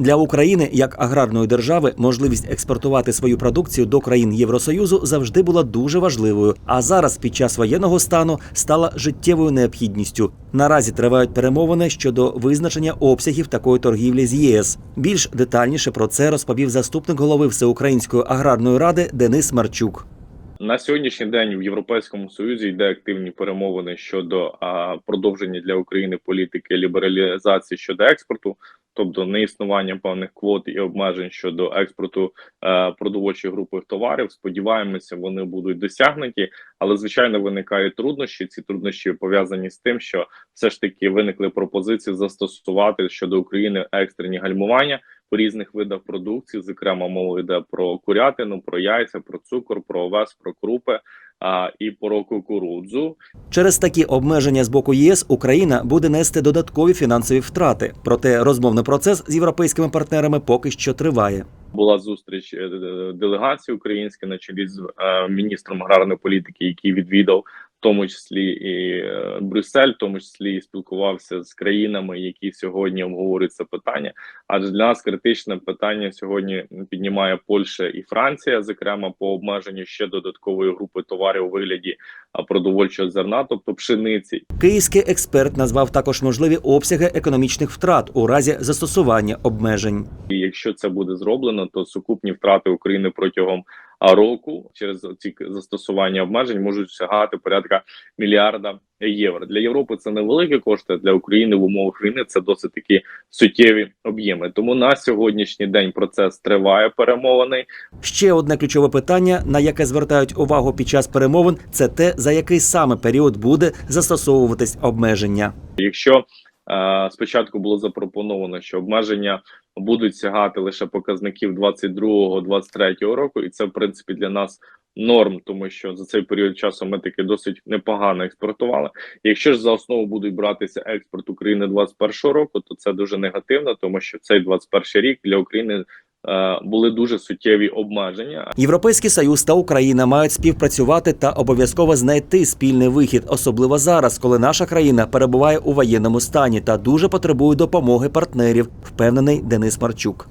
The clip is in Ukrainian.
Для України як аграрної держави можливість експортувати свою продукцію до країн Євросоюзу завжди була дуже важливою. А зараз, під час воєнного стану, стала життєвою необхідністю. Наразі тривають перемовини щодо визначення обсягів такої торгівлі з ЄС. Більш детальніше про це розповів заступник голови Всеукраїнської аграрної ради Денис Марчук. На сьогоднішній день в Європейському Союзі йде активні перемовини щодо а, продовження для України політики лібералізації щодо експорту, тобто неіснування певних квот і обмежень щодо експорту е, продовольчих групових товарів. Сподіваємося, вони будуть досягнуті, але звичайно виникають труднощі. Ці труднощі пов'язані з тим, що все ж таки виникли пропозиції застосувати щодо України екстрені гальмування по різних видах продукції. Зокрема, мова йде про курятину, про яйця, про цукор, про овес, про крупи і про кукурудзу. Через такі обмеження з боку ЄС Україна буде нести додаткові фінансові втрати. Проте розмовний процес з європейськими партнерами поки що триває. Була зустріч е, делегації української на чолі з е, міністром аграрної політики, який відвідав тому числі і е, Брюссель, в тому числі і спілкувався з країнами, які сьогодні обговорюють це питання. Адже для нас критичне питання сьогодні піднімає Польща і Франція, зокрема по обмеженню ще додаткової групи товарів у вигляді продовольчого зерна, тобто пшениці, Київський експерт назвав також можливі обсяги економічних втрат у разі застосування обмежень. І якщо це буде зроблено, то сукупні втрати України протягом року через ці застосування обмежень можуть сягати порядка мільярда євро. Для Європи це невеликі кошти. Для України в умовах війни це досить такі суттєві об'єми. Тому на сьогоднішній день процес триває перемовини. Ще одне ключове питання, на яке звертають увагу під час перемовин, це те, за який саме період буде застосовуватись обмеження. Якщо спочатку було запропоновано, що обмеження будуть сягати лише показників 22-23 року, і це в принципі для нас норм, тому що за цей період часу ми таки досить непогано експортували. Якщо ж за основу будуть братися експорт України 21 року, то це дуже негативно, тому що цей 21 рік для України. Е, Були дуже суттєві обмеження, Європейський союз та Україна мають співпрацювати та обов'язково знайти спільний вихід, особливо зараз, коли наша країна перебуває у воєнному стані та дуже потребує допомоги партнерів, впевнений Денис Марчук.